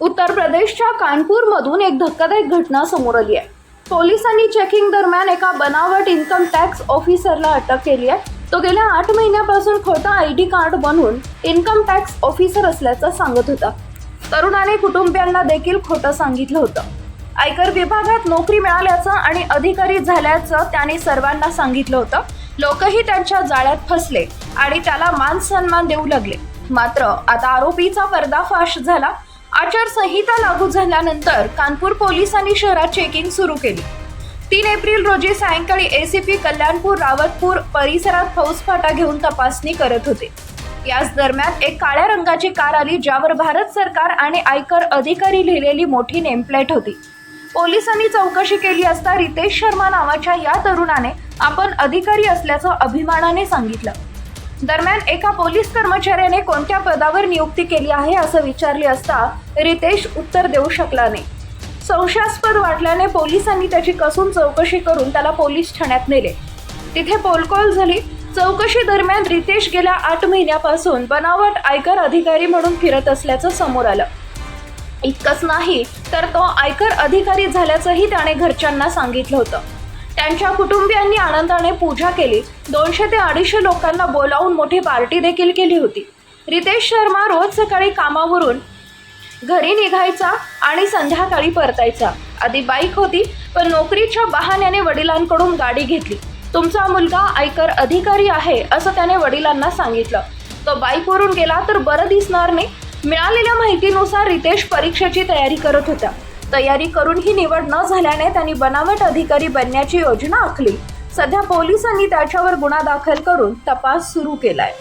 उत्तर प्रदेशच्या कानपूरमधून एक धक्कादायक घटना समोर आली आहे. पोलिसांनी चेकिंग दरम्यान एका बनावट इन्कम टॅक्स ऑफिसरला अटक केली आहे. तो गेल्या आठ महिन्यापासून खोटा आय डी कार्ड बनवून इन्कम टॅक्स ऑफिसर असल्याचं सांगत होता. तरुणाने कुटुंबियांना देखील खोटं सांगितलं होतं. आयकर विभागात नोकरी मिळाल्याचं आणि अधिकारी झाल्याचं त्याने सर्वांना सांगितलं होतं. लोकही त्यांच्या जाळ्यात फसले आणि त्याला मान सन्मान देऊ लागले. मात्र आता आरोपीचा पर्दाफाश झाला. आचारसंहिता लागू झाल्यानंतर कानपूर पोलिसांनी शहरात चेकिंग सुरू केली. तीन एप्रिल रोजी सायंकाळी एसीपी कल्याणपूर रावतपूर परिसरात फौजफाटा घेऊन तपासणी करत होते. याच दरम्यान एक काळ्या रंगाची कार आली ज्यावर भारत सरकार आणि आयकर अधिकारी लिहिलेली मोठी नेमप्लेट होती. पोलिसांनी चौकशी केली असता रितेश शर्मा नावाच्या या तरुणाने आपण अधिकारी असल्याचं अभिमानाने सांगितलं. दरम्यान एका पोलीस कर्मचाऱ्याने कोणत्या पदावर नियुक्ती केली आहे असं विचारले असता रितेश उत्तर देऊ शकला नाही. संशयास्पद वाटल्याने पोलिसांनी त्याची कसून चौकशी करून त्याला पोलीस ठाण्यात नेले. तिथे पोलकोल झाली. चौकशी दरम्यान रितेश गेल्या आठ महिन्यापासून बनावट आयकर अधिकारी म्हणून फिरत असल्याचं समोर आलं. इतकंच नाही तर तो आयकर अधिकारी झाल्याचंही त्याने घरच्यांना सांगितलं होतं. त्यांच्या कुटुंबियांनी आनंदाने पूजा केली. दोनशे ते अडीचशे लोकांना बोलावून मोठी पार्टी देखील केली होती. रितेश शर्मा रोज सकाळी कामावरून घरी निघायचा आणि संध्याकाळी परतायचा. आधी बाईक होती पण नोकरीच्या बहाण्याने वडिलांकडून गाडी घेतली. तुमचा मुलगा आयकर अधिकारी आहे असं त्याने वडिलांना सांगितलं. तो बाईकवरून गेला तर बरं दिसणार नाही. मिळालेल्या माहितीनुसार रितेश परीक्षेची तयारी करत होता. तयारी करूनही निवड न झाल्याने त्यांनी बनावट अधिकारी बनण्याची योजना आखली. सध्या पोलिसांनी त्याच्यावर गुन्हा दाखल करून तपास सुरू केलाय.